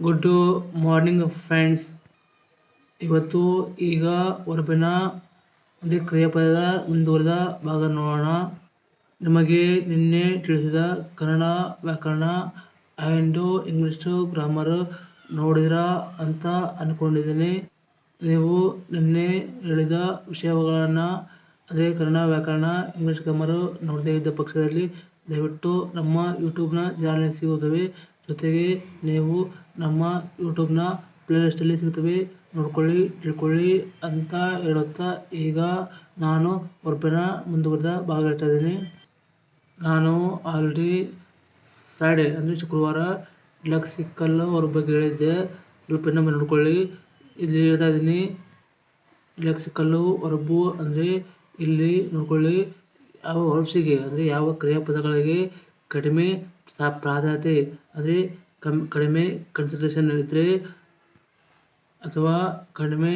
Good morning friends ಇವತ್ತು ಈಗ ಹೊರಬಿನ ಒಂದು ಕ್ರಿಯಾಪದದ ಮುಂದುವರೆದ ಭಾಗ ನೋಡೋಣ. ನಿಮಗೆ ನಿನ್ನೆ ತಿಳಿಸಿದ ಕನ್ನಡ ವ್ಯಾಕರಣ ಆ್ಯಂಡ್ ಇಂಗ್ಲೀಷ್ ಗ್ರಾಮರ್ ನೋಡಿದ್ರ ಅಂತ ಅಂದ್ಕೊಂಡಿದ್ದೀನಿ ನೀವು ನಿನ್ನೆ ಹೇಳಿದ ವಿಷಯಗಳನ್ನು ಅದೇ ಕನ್ನಡ ವ್ಯಾಕರಣ ಇಂಗ್ಲೀಷ್ ಗ್ರಾಮರು ನೋಡದೇ ಇದ್ದ ಪಕ್ಷದಲ್ಲಿ ದಯವಿಟ್ಟು ನಮ್ಮ ಯೂಟ್ಯೂಬ್ನ ಚಾನಲ್ ಸಿಗುತ್ತವೆ. ಜೊತೆಗೆ ನೀವು ನಮ್ಮ ಯೂಟ್ಯೂಬ್ನ ಪ್ಲೇಲಿಸ್ಟಲ್ಲಿ ಸಿಗ್ತವೆ ನೋಡ್ಕೊಳ್ಳಿ, ತಿಳ್ಕೊಳ್ಳಿ ಅಂತ ಹೇಳುತ್ತಾ ಈಗ ನಾನು ಹೊರಪಿನ ಮುಂದುವರೆದ ಭಾಗ ಹೇಳ್ತಾ ಇದ್ದೀನಿ. ನಾನು ಆಲ್ರೆಡಿ ಫ್ರೈಡೇ ಅಂದರೆ ಶುಕ್ರವಾರ ಲೆಕ್ಸಿಕಲ್ ಅವ್ರ ಬಗ್ಗೆ ಹೇಳಿದ್ದೆ. ಸ್ವಲ್ಪ ಇನ್ನೊಮ್ಮೆ ನೋಡ್ಕೊಳ್ಳಿ. ಇಲ್ಲಿ ಹೇಳ್ತಾ ಇದ್ದೀನಿ. ಲೆಕ್ಸಿಕಲ್ಲು ಹೊರಬು ಅಂದರೆ ಇಲ್ಲಿ ನೋಡ್ಕೊಳ್ಳಿ. ಯಾವ ಹೊರಬ್ಸಿಗೆ ಅಂದರೆ ಯಾವ ಕ್ರಿಯಾಪದಗಳಿಗೆ ಕಡಿಮೆ ಪ್ರಾಧಾನ್ಯತೆ ಅಂದರೆ ಕಡಿಮೆ ಕನ್ಸಿಡರೇಷನ್ ಇದ್ದರೆ ಅಥವಾ ಕಡಿಮೆ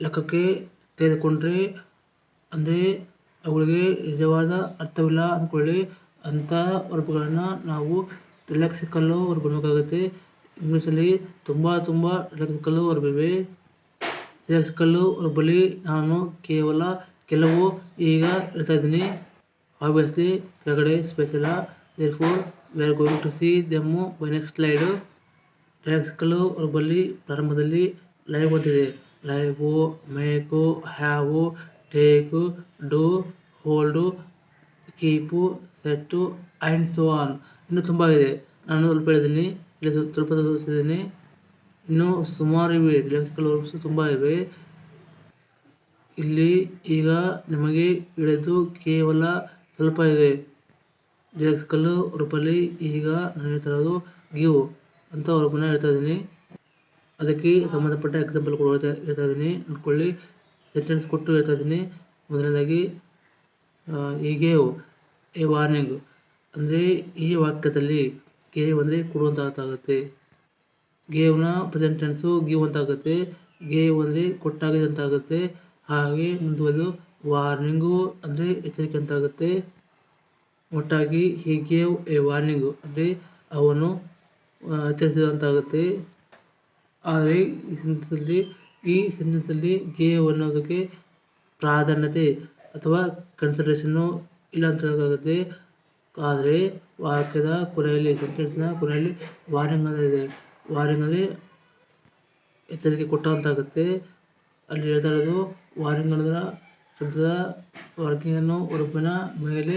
ಲೆಕ್ಕಕ್ಕೆ ತೆಗೆದುಕೊಂಡ್ರೆ ಅಂದರೆ ಅವುಗಳಿಗೆ ನಿಜವಾದ ಅರ್ಥವಿಲ್ಲ ಅಂದ್ಕೊಳ್ಳಿ. ಅಂಥ ವರ್ಬ್ಗಳನ್ನು ನಾವು ರಿಲ್ಯಾಕ್ಸಿಕಲ್ಲು ಬೇಕಾಗುತ್ತೆ ಇಂಗ್ಲೀಷಲ್ಲಿ ತುಂಬ ತುಂಬ ರಿಲ್ಯಾಕ್ಸಿಕಲ್ಲು ವರ್ಬ್ ಇವೆ ಅವ್ರ ವರ್ಬಲ್ಲಿ ನಾನು ಕೇವಲ ಕೆಲವು ಈಗ ಹೇಳ್ತಾ ಇದ್ದೀನಿ. ಆಬ್ವಿಯಸ್ಲಿ ಕೆಳಗಡೆ ಸ್ಪೇಸ್ ಇಲ್ಲ therefore we are going to see them by next slide lexical verbally ಪ್ರಾರಂಭದಲ್ಲಿ ಲೈವ್ ಬಂದಿದೆ live make have take do hold keep set and so on ಇನ್ನೂ ತುಂಬ ಇದೆ ನಾನು ಸ್ವಲ್ಪ ಹೇಳಿದ್ದೀನಿ. ಸ್ವಲ್ಪ ತೋರಿಸಿದ್ದೀನಿ. ಇನ್ನೂ ಸುಮಾರು ಇವೆ. ವರ್ಬ್ಸ್ ತುಂಬ ಇವೆ. ಇಲ್ಲಿ ಈಗ ನಿಮಗೆ ಇಳಿದು ಕೇವಲ ಸ್ವಲ್ಪ ಇದೆ. ಲೆಕ್ಸಿಕಲ್ ರೂಪಲ್ಲಿ, ಈಗ ನಾನು ಹೇಳ್ತಾ ಗಿವ್ ಅಂತ ವರ್ಬನ್ನ ಹೇಳ್ತಾ ಇದ್ದೀನಿ. ಅದಕ್ಕೆ ಸಂಬಂಧಪಟ್ಟ ಎಕ್ಸಾಂಪಲ್ ಕೂಡ ಹೇಳ್ತಾ ಇದ್ದೀನಿ. ನೋಡ್ಕೊಳ್ಳಿ ಸೆಂಟೆನ್ಸ್ ಕೊಟ್ಟು ಹೇಳ್ತಾ ಇದ್ದೀನಿ. ಮೊದಲನೇದಾಗಿ ಗೇವ್ ಎ ವಾರ್ನಿಂಗ್ ಅಂದರೆ ಈ ವಾಕ್ಯದಲ್ಲಿ ಗೇವ್ ಅಂದರೆ ಆಗುತ್ತೆ ಗೇವ್ನ ಪ್ರೆಸೆಂಟ್ ಟೆನ್ಸು ಗಿವ್ ಅಂತ ಆಗುತ್ತೆ ಗೇವ್ ಅಂದರೆ ಕೊಟ್ಟಾಗಿದೆ ಅಂತ ಆಗುತ್ತೆ ಹಾಗೆ ಮುಂದುವರೆದು ವಾರ್ನಿಂಗು ಅಂದರೆ ಎಚ್ಚರಿಕೆ ಅಂತ ಆಗುತ್ತೆ ಒಟ್ಟಾಗಿ ಹೀಗೆ ಎ ವಾರ್ನಿಂಗು ಅಂದರೆ ಅವನು ಎಚ್ಚರಿಸಿದಂತಾಗುತ್ತೆ ಆದರೆ ಈ ಸೆಂಟೆನ್ಸಲ್ಲಿ ಈ ಸೆಂಟೆನ್ಸಲ್ಲಿ ಗೇವ್ ಅನ್ನೋದಕ್ಕೆ ಪ್ರಾಧಾನ್ಯತೆ ಅಥವಾ ಕನ್ಸಿಡರೇಷನ್ನು ಇಲ್ಲ ಅಂತ ಹೇಳೋಕ್ಕಾಗುತ್ತೆ ಆದರೆ ವಾಕ್ಯದ ಕೊನೆಯಲ್ಲಿ ಸೆಂಟೆನ್ಸ್ನ ಕೊನೆಯಲ್ಲಿ ವಾರ್ನಿಂಗ್ ಅಂತ ಇದೆ. ವಾರ್ನಿಂಗ್ ಅಂದರೆ ಎಚ್ಚರಿಕೆ ಕೊಟ್ಟಂತಾಗುತ್ತೆ. ಅಲ್ಲಿ ಹೇಳ್ತಾ ಇರೋದು ವಾರ್ನಿಂಗ್ ಅನ್ನೋದರ ಶಬ್ದದ ವರ್ಗಿಂಗನ್ನು ವರ್ಬಿನ ಮೇಲೆ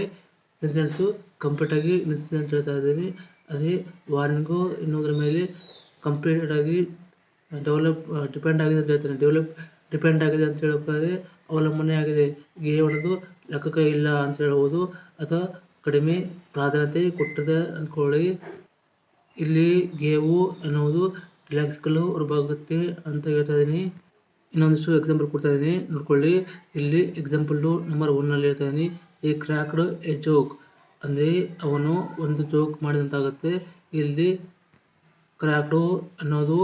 ಸೆಂಟೆನ್ಸು ಕಂಪ್ಲೀಟಾಗಿ ಅಂತ ಹೇಳ್ತಾ ಇದ್ದೀನಿ. ಅದೇ ವಾರ್ನಿಂಗು ಇನ್ನೊಂದ್ರ ಮೇಲೆ ಕಂಪ್ಲೀಟಾಗಿ ಡೆವಲಪ್ ಡಿಪೆಂಡ್ ಆಗಿದೆ ಅಂತ ಹೇಳ್ತಾನೆ. ಡೆವಲಪ್ ಡಿಪೆಂಡ್ ಆಗಿದೆ ಅಂತ ಹೇಳಬೇಕಾದ್ರೆ ಅವಲಂಬನೆ ಆಗಿದೆ. ಗೆ ಅನ್ನೋದು ಲೆಕ್ಕಕ್ಕೆ ಇಲ್ಲ ಅಂತ ಹೇಳ್ಬೋದು. ಅಥವಾ ಕಡಿಮೆ ಪ್ರಾಧಾನ್ಯತೆ ಕೊಟ್ಟಿದೆ ಅಂದ್ಕೊಳ್ಳಿ. ಇಲ್ಲಿ ಗೇವು ಅನ್ನುವುದು ರಿಲ್ಯಾಕ್ಸ್ಗಳು ಹೊರಬಾಗುತ್ತೆ ಅಂತ ಹೇಳ್ತಾ ಇದ್ದೀನಿ. ಇನ್ನೊಂದಿಷ್ಟು ಎಕ್ಸಾಂಪಲ್ ಕೊಡ್ತಾ ಇದ್ದೀನಿ. ನೋಡ್ಕೊಳ್ಳಿ. ಇಲ್ಲಿ ಎಕ್ಸಾಂಪಲ್ಲು ನಂಬರ್ ಒನ್ನಲ್ಲಿ ಹೇಳ್ತಾ ಇದ್ದೀನಿ. ಈ ಕ್ರ್ಯಾಕ್ಡ್ ಎ ಜೋಕ್ ಅಂದರೆ ಅವನು ಒಂದು ಜೋಕ್ ಮಾಡಿದಂತಾಗುತ್ತೆ. ಇಲ್ಲಿ ಕ್ರ್ಯಾಕ್ಡು ಅನ್ನೋದು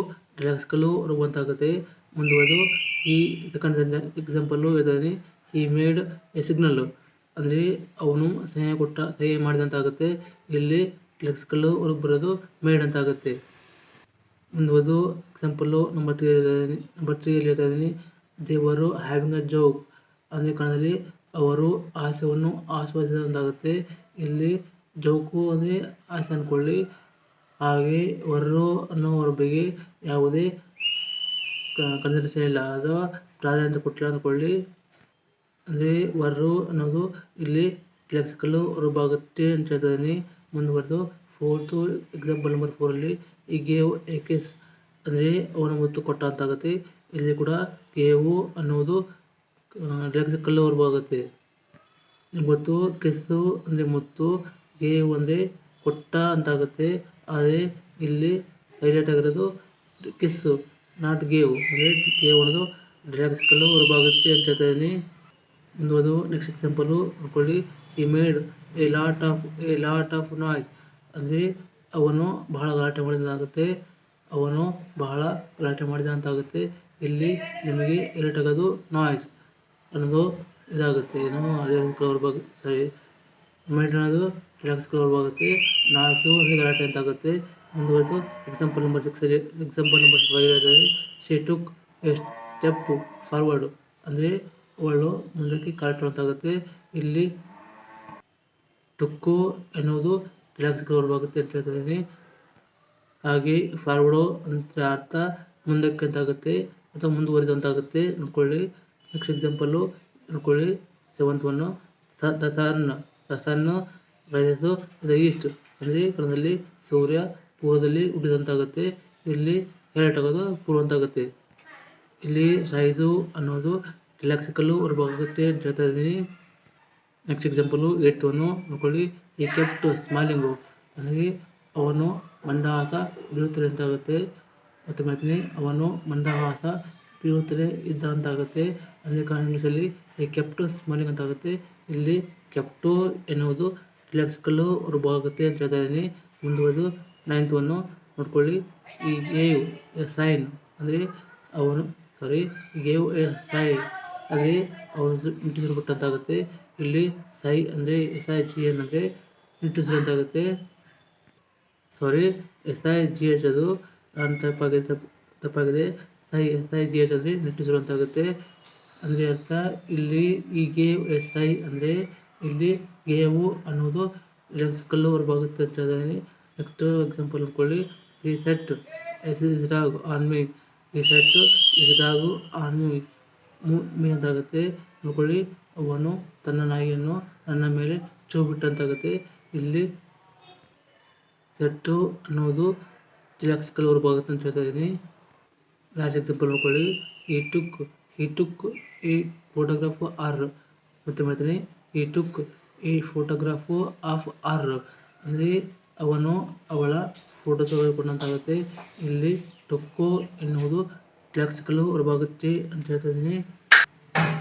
ಅಂತ ಆಗುತ್ತೆ ಮುಂದುವರೆದು ಈ ಎಕ್ಸಾಂಪಲ್ ಇದ್ದೀನಿ ಈ ಮೇಡ್ ಎ ಸಿಗ್ನಲ್ ಅಂದರೆ ಅವನು ಸಹಾಯ ಕೊಟ್ಟ, ಸಹಾಯ ಮಾಡಿದಂತಾಗುತ್ತೆ. ಇಲ್ಲಿ ಹೊರಗೆ ಬರೋದು ಮೇಡ್ ಅಂತ ಆಗುತ್ತೆ ಮುಂದುವರೆದು ಎಕ್ಸಾಂಪಲ್ಲು ನಂಬರ್ ತ್ರೀ ನಂಬರ್ ತ್ರೀಯಲ್ಲಿ ಹೇಳ್ತಾ ಇದ್ದೀನಿ ದೇವರು ಹ್ಯಾವಿಂಗ್ ಅ ಜೋಕ್ ಅಂದರೆ ಕನ್ನಡದಲ್ಲಿ ಅವರು ಹಾಸ್ಯವನ್ನು ಆಸ್ವಾದಿಸಿದಂತಾಗುತ್ತೆ. ಇಲ್ಲಿ ಜೋಕು ಅಂದರೆ ಹಾಸ್ಯ ಅಂದ್ಕೊಳ್ಳಿ ಹಾಗೆ ಹೊರರು ಅನ್ನೋ ಬಗ್ಗೆ ಯಾವುದೇ ಕನ್ಸಿಡರೇಷನ್ ಇಲ್ಲ ಅಥವಾ ಪ್ರಾಧಾನ್ಯತೆ ಕೊಟ್ಟಿಲ್ಲ ಅಂದ್ಕೊಳ್ಳಿ. ಅಂದರೆ ವರ್ರು ಅನ್ನೋದು ಇಲ್ಲಿ ಲೆಕ್ಸಿಕಲ್ಲು ವರ್ಬ್ ಆಗುತ್ತೆ ಅಂತ ಹೇಳ್ತಾ ಮುಂದುವರೆದು ಫೋರ್ತು ಎಕ್ಸಾಂಪಲ್ ನಂಬರ್ ಫೋರಲ್ಲಿ ಈ ಗೇವ್ ಎ ಕಿಸ್ ಅಂದರೆ ಅವನ ಮುತ್ತು ಕೊಟ್ಟ ಅಂತ ಆಗುತ್ತೆ ಇಲ್ಲಿ ಕೂಡ ಗೇವು ಅನ್ನೋದು ಲೆಕ್ಸಿಕಲ್ಲು ಕಲ್ಲು ಆಗುತ್ತೆ ಮತ್ತು ಕಿಸ್ಸು ಅಂದರೆ ಮುತ್ತು, ಗೇವ್ ಅಂದರೆ ಕೊಟ್ಟ ಅಂತ ಆಗುತ್ತೆ ಆದರೆ ಇಲ್ಲಿ ಹೈಲೈಟ್ ಆಗಿರೋದು ಕಿಸ್ಸು ನಾಟ್ ಗೇವ್. ಅಂದರೆ ಗೇವ್ ಅನ್ನೋದು ಡ್ರ್ಯಾಗ್ಸ್ ಕಲ್ಲು ಹೊರಬಾಗುತ್ತೆ ಅಂತ ಹೇಳ್ತಾಯಿದ್ದೀನಿ ಮುಂದುವರೆದು ನೆಕ್ಸ್ಟ್ ಎಕ್ಸಾಂಪಲು ನೋಡ್ಕೊಳ್ಳಿ. He made a lot of a lot of noise ಅಂದರೆ ಅವನು ಬಹಳ ಗಲಾಟೆ ಮಾಡಿದಂತಾಗುತ್ತೆ ಅವನು ಬಹಳ ಗಲಾಟೆ ಮಾಡಿದ ಅಂತ ಆಗುತ್ತೆ ಇಲ್ಲಿ ನಿಮಗೆ ಹೈಲೈಟ್ ಆಗೋದು ನಾಯ್ಸ್ ಅನ್ನೋದು ಇದಾಗುತ್ತೆ. ಏನು ಲೆಕ್ಸಿಕಲ್ ಕ್ಲೋರ್ ಆಗುತ್ತೆ ಸಾರಿ ಮೈಂಡ್ ಅನ್ನೋದು ರಿಲ್ಯಾಕ್ಸ್ ಕ್ಲೋರ್ ಆಗುತ್ತೆ ನಾಲ್ಕು ಗಲಾಟೆ ಅಂತ ಆಗುತ್ತೆ. ಮುಂದುವರೆದು example number six example number six she took step forward ಅಂದರೆ ಅವಳು ಮುಂದಕ್ಕೆ ಕಾಲಿಟ್ಟಂತಾಗುತ್ತೆ ಇಲ್ಲಿ ಟುಕ್ಕು ಎನ್ನುವುದು ಕ್ರಿಯಾತ್ಮಕ ವರ್ಬಾಗುತ್ತೆ ಅಂತ ಹೇಳ್ತಾ ಇದ್ದೀನಿ ಹಾಗೆ ಫಾರ್ವರ್ಡು ಅಂತ ಅರ್ಥ ಮುಂದಕ್ಕೆ ಅಂತಾಗುತ್ತೆ ಅಥವಾ ಮುಂದುವರಿದಂತಾಗುತ್ತೆ ಅಂದ್ಕೊಳ್ಳಿ. ನೆಕ್ಸ್ಟ್ ಎಕ್ಸಾಂಪಲ್ಲು ನೋಡ್ಕೊಳ್ಳಿ seventh one the sun the sun rises the east ಅಂದರೆ ಕನ್ನಡದಲ್ಲಿ ಸೂರ್ಯ, ಪೂರ್ವದಲ್ಲಿ ಹುಟ್ಟಿದಂತಾಗುತ್ತೆ ಇಲ್ಲಿ ಹೇಳಟ್ ಆಗೋದು ಪೂರ್ವ ಅಂತಾಗುತ್ತೆ ಇಲ್ಲಿ ರೈಸು ಅನ್ನೋದು ರಿಲ್ಯಾಕ್ಸಿಕಲ್ಲು ಹೊರಬಾಗುತ್ತೆ ಅಂತ ಹೇಳ್ತಾ ಇದ್ದೀನಿ ನೆಕ್ಸ್ಟ್ ಎಕ್ಸಾಂಪಲು ಏಟ್ ಒನ್ನು ನೋಡ್ಕೊಳ್ಳಿ ಈ ಕೆಪ್ಟ್ ಸ್ಮಾಲಿಂಗು ಅಂದರೆ ಅವನು ಮಂದಹಾಸ ಬೀಳುತ್ತದೆ ಅಂತಾಗುತ್ತೆ ಮತ್ತೆ ಮಾಡ್ತೀನಿ ಅವನು ಮಂದಹಾಸ ಬೀಳುತ್ತದೆ ಇದ್ದಂತ ಆಗುತ್ತೆ ಇಂಗ್ಲೀಷಲ್ಲಿ ಈ ಕೆಪ್ಟ್ ಅಂತ ಅಂತಾಗುತ್ತೆ ಇಲ್ಲಿ ಕೆಪ್ಟು ಎನ್ನುವುದು ರಿಲ್ಯಾಕ್ಸಿಕಲ್ಲು ಆಗುತ್ತೆ ಅಂತ ಹೇಳ್ತಾ ಇದ್ದೀನಿ. ಮುಂದುವರೆದು ನೈನ್ತ್ ಒನ್ನು ನೋಡ್ಕೊಳ್ಳಿ. ಈ ಗೇವ್ ಎ ಸೈನ್ ಅಂದರೆ ಅವನು ಸಾರಿ ಗೇವ್ ಎ ಸೈನ್ ಅಂದರೆ ಅವನು ಆಗುತ್ತೆ ಇಲ್ಲಿ ಸೈ ಅಂದರೆ ಎಸ್ ಐ ಜಿ ಎನ್ ಅಂದರೆ ಆಗುತ್ತೆ sorry S I G H ಅದು ತಪ್ಪಾಗಿದೆ ತಪ್ಪು ತಪ್ಪಾಗಿದೆ. ಎಸ್ ಐ ಜಿ ಎಚ್ ಅಂದರೆ ಅಂತ ಅರ್ಥ, ಇಲ್ಲಿ ಈ ಗೇ, ಎಸ್, ಐ ಅಂದರೆ ಇಲ್ಲಿ ಗೇವು ಅನ್ನೋದು ಲೆಕ್ಸಿಕಲ್ಲು ಹೊರಬಾಗುತ್ತೆ ಅಂತ ಹೇಳಿದ್ದೀನಿ ನೆಕ್ಸ್ಟ್ ಎಕ್ಸಾಂಪಲ್ ಅಂದ್ಕೊಳ್ಳಿ he sets, his dog on me. He set his on me. Me ಅಂತಾಗುತ್ತೆ. ನೋಡ್ಕೊಳ್ಳಿ. ಅವನು ತನ್ನ ನಾಯಿಯನ್ನು ನನ್ನ ಮೇಲೆ ಚೂ ಬಿಟ್ಟಂತಾಗುತ್ತೆ ಇಲ್ಲಿ ಸೆಟ್ಟು ಅನ್ನೋದು ರಿಲ್ಯಾಕ್ಸಿಕಲ್ ಹೊರಬಾಗುತ್ತೆ ಅಂತ ಹೇಳ್ತಾ ಇದ್ದೀನಿ. ಎಕ್ಸಾಂಪಲ್ ನೋಡ್ಕೊಳ್ಳಿ ಈ ಟುಕ್ ಈ ಟುಕ್, ಈ ಫೋಟೋಗ್ರಾಫ್ ಆರ್. ಮತ್ತೆ ಮಾಡ್ತೀನಿ? ಈ ಟುಕ್, ಈ ಫೋಟೋಗ್ರಾಫ್ ಆಫ್ ಆರ್. ಅಂದರೆ ಅವನು ಅವಳ ಫೋಟೋ ತೆಗೆದುಕೊಂಡಂತಾಗುತ್ತೆ. ಇಲ್ಲಿ ಟುಕ್ಕು ಎನ್ನುವುದು ರಿಲ್ಯಾಕ್ಸಿಕಲ್ಲು ಹೊರಬಾಗುತ್ತೆ ಅಂತ ಹೇಳ್ತಾ ಇದ್ದೀನಿ.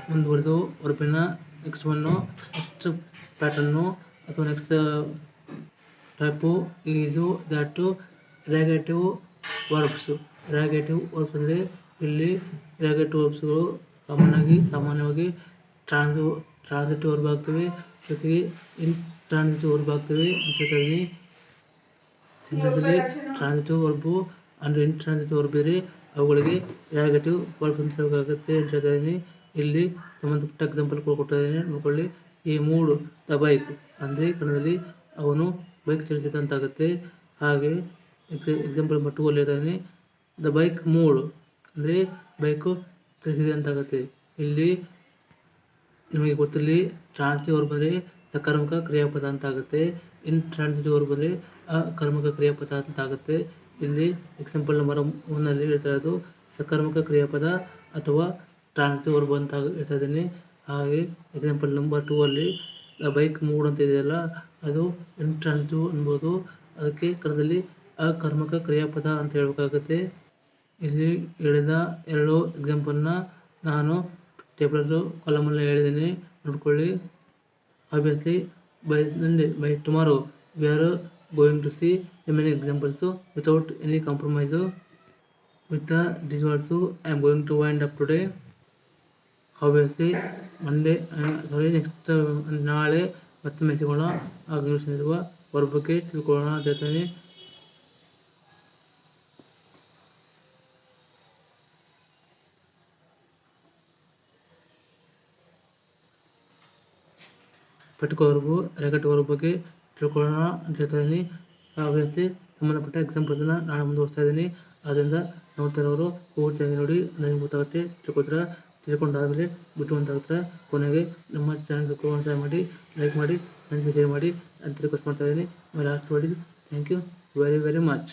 ಮುಂದುವರೆದು ಹೊರಬಿನ ನೆಕ್ಸ್ಟ್ ಒನ್ನು ನೆಕ್ಸ್ಟ್ ಪ್ಯಾಟರ್ನು ಅಥವಾ ನೆಕ್ಸ್ಟ್ ಟೈಪು ಇದು ದ್ಯಾಟು ರ್ಯಾಗೇಟಿವ್ ವರ್ಬ್ಸು. ರ್ಯಾಗೇಟಿವ್ ವರ್ಬ್ಸ್ ಅಂದರೆ ಇಲ್ಲಿ ರ್ಯಾಗೇಟಿವ್ ವರ್ಬ್ಸ್ಗಳು ಕಾಮನ್ ಆಗಿ ಸಾಮಾನ್ಯವಾಗಿ ಟ್ರಾನ್ಸ್ ಟ್ರಾನ್ಸಿಟಿವ್ ವರ್ಬ್ ಆಗ್ತವೆ. ಜೊತೆಗೆ ಇನ್ ಟ್ರಾನ್ಸಿಟಿವ್ ವರ್ಬ್ ಆಗ್ತವೆ. ಜೊತೆಗೆ ಸಿಂಗಲ್ಲಿ ಟ್ರಾನ್ಸಿಟಿವ್ ವರ್ಬು ಅಂದರೆ ಇನ್ ಟ್ರಾನ್ಸಿಟಿವ್ ವರ್ಬ್ ಇದ್ರೆ ಅವುಗಳಿಗೆ ರ್ಯಾಗೇಟಿವ್ ವರ್ಬ್ ಅಂತ ಹೇಳಬೇಕಾಗುತ್ತೆ. ಅಂತ ಇದ್ದೀನಿ ಇಲ್ಲಿ ಸಂಬಂಧಪಟ್ಟ ಎಕ್ಸಾಂಪಲ್ ಕೊಟ್ಟಿದ್ದೇನೆ. ನೋಡ್ಕೊಳ್ಳಿ. ಈ ಮೂಡು ದ ಬೈಕ್ ಅಂದರೆ ಕನ್ನಡದಲ್ಲಿ ಅವನು ಬೈಕ್ ಚಲಿಸಿದಂತಾಗುತ್ತೆ. ಹಾಗೆ ಎಕ್ಸಾಂಪಲ್ ಅಲ್ಲಿ ಹೇಳ್ತಾಯಿದ್ದೀನಿ ದ ಬೈಕ್ ಮೂಡ್ ಅಂದರೆ ಬೈಕು ಅಂತ ಆಗುತ್ತೆ. ಇಲ್ಲಿ ನಿಮಗೆ ಗೊತ್ತಿರಲಿ ಟ್ರಾನ್ಸಿಟಿವ್ ವರ್ಬ್ ಅಂದ್ರೆ ಸಕಾರಾತ್ಮಕ ಕ್ರಿಯಾಪದ ಅಂತ ಆಗುತ್ತೆ. ಇನ್ ಟ್ರಾನ್ಸಿಟಿವ್ ವರ್ಬ್ ಅಂದ್ರೆ ಅಕರ್ಮಕ ಕ್ರಿಯಾಪದ ಅಂತ ಆಗುತ್ತೆ. ಇಲ್ಲಿ ಎಕ್ಸಾಂಪಲ್ ನಂಬರ್ ಒನ್ನಲ್ಲಿ ಹೇಳ್ತಾ ಇರೋದು ಸಕಾರಾತ್ಮಕ ಕ್ರಿಯಾಪದ ಅಥವಾ ಟ್ರಾನ್ಸಿಟಿವ್ ವರ್ಬ್ ಅಂತ ಹೇಳ್ತಾ ಇದ್ದೀನಿ. ಹಾಗೆ ಎಕ್ಸಾಂಪಲ್ ನಂಬರ್ ಟೂ ಅಲ್ಲಿ ಬೈಕ್ ಮೂಡ್ ಅಂತ ಇದೆಯಲ್ಲ, ಅದು ಇನ್ ಟ್ರಾನ್ಸಿಟಿವ್ ಅನ್ಬೋದು ಅದಕ್ಕೆ ಕನ್ನಡದಲ್ಲಿ ಅಕರ್ಮಕ ಕ್ರಿಯಾಪದ ಅಂತ ಹೇಳಬೇಕಾಗುತ್ತೆ. ಇಲ್ಲಿ ಹೇಳಿದ ಎರಡು ಎಕ್ಸಾಂಪಲ್ನ ನಾನು ಟೇಬಲ್ ಕಾಲಮಲ್ಲಿ ಹೇಳಿದ್ದೀನಿ. ನೋಡ್ಕೊಳ್ಳಿ. Obviously by Monday by tomorrow we are going to see many examples without any compromise with this words I am going to wind up today obviously Monday sorry next ನಾಳೆ ಮತ್ತೆ ಸಿಗೋಣ ಆಗ ಇರುವ ಅವ್ರ ಬಗ್ಗೆ ತಿಳ್ಕೊಳ್ಳೋಣ ಅಂತ ರೆಗಟ್ ವರ್ಬ್ ಬಗ್ಗೆ ತಿಳ್ಕೊಳ್ಳೋಣ ಅಂತ ಹೇಳ್ತಾ ಇದ್ದೀನಿ. ಆಬ್ವಿಯಸ್ಲಿ ಸಂಬಂಧಪಟ್ಟ ಎಕ್ಸಾಂಪಲ್ಸ್ನ ನಾನು ಮುಂದುವರಿಸ್ತಾ ಇದ್ದೀನಿ. ಆದ್ದರಿಂದ ನೋಡ್ತಾ ಇರೋರು ಪೂರ್ತಿಯಾಗಿ ನೋಡಿ, ನನಗೆ ಗೊತ್ತಾಗುತ್ತೆ ತಿಳ್ಕೊತೀರ ತಿಳ್ಕೊಂಡಾದಮೇಲೆ ಬಿಟ್ಟು ಅಂತಾಗುತ್ತೆ ಕೊನೆಗೆ ನಮ್ಮ ಚಾನಲ್ ಸಬ್ಸ್ಕ್ರೈಬ್ ಮಾಡಿ ಲೈಕ್ ಮಾಡಿ ಫ್ರೆಂಡ್ಸ್ಗೆ ಶೇರ್ ಮಾಡಿ, ಅಂತ ರಿಕ್ವೆಸ್ಟ್ ಮಾಡ್ತಾ ಇದ್ದೀನಿ. ಲಾಸ್ಟ್ ಮಾಡಿ thank you very very much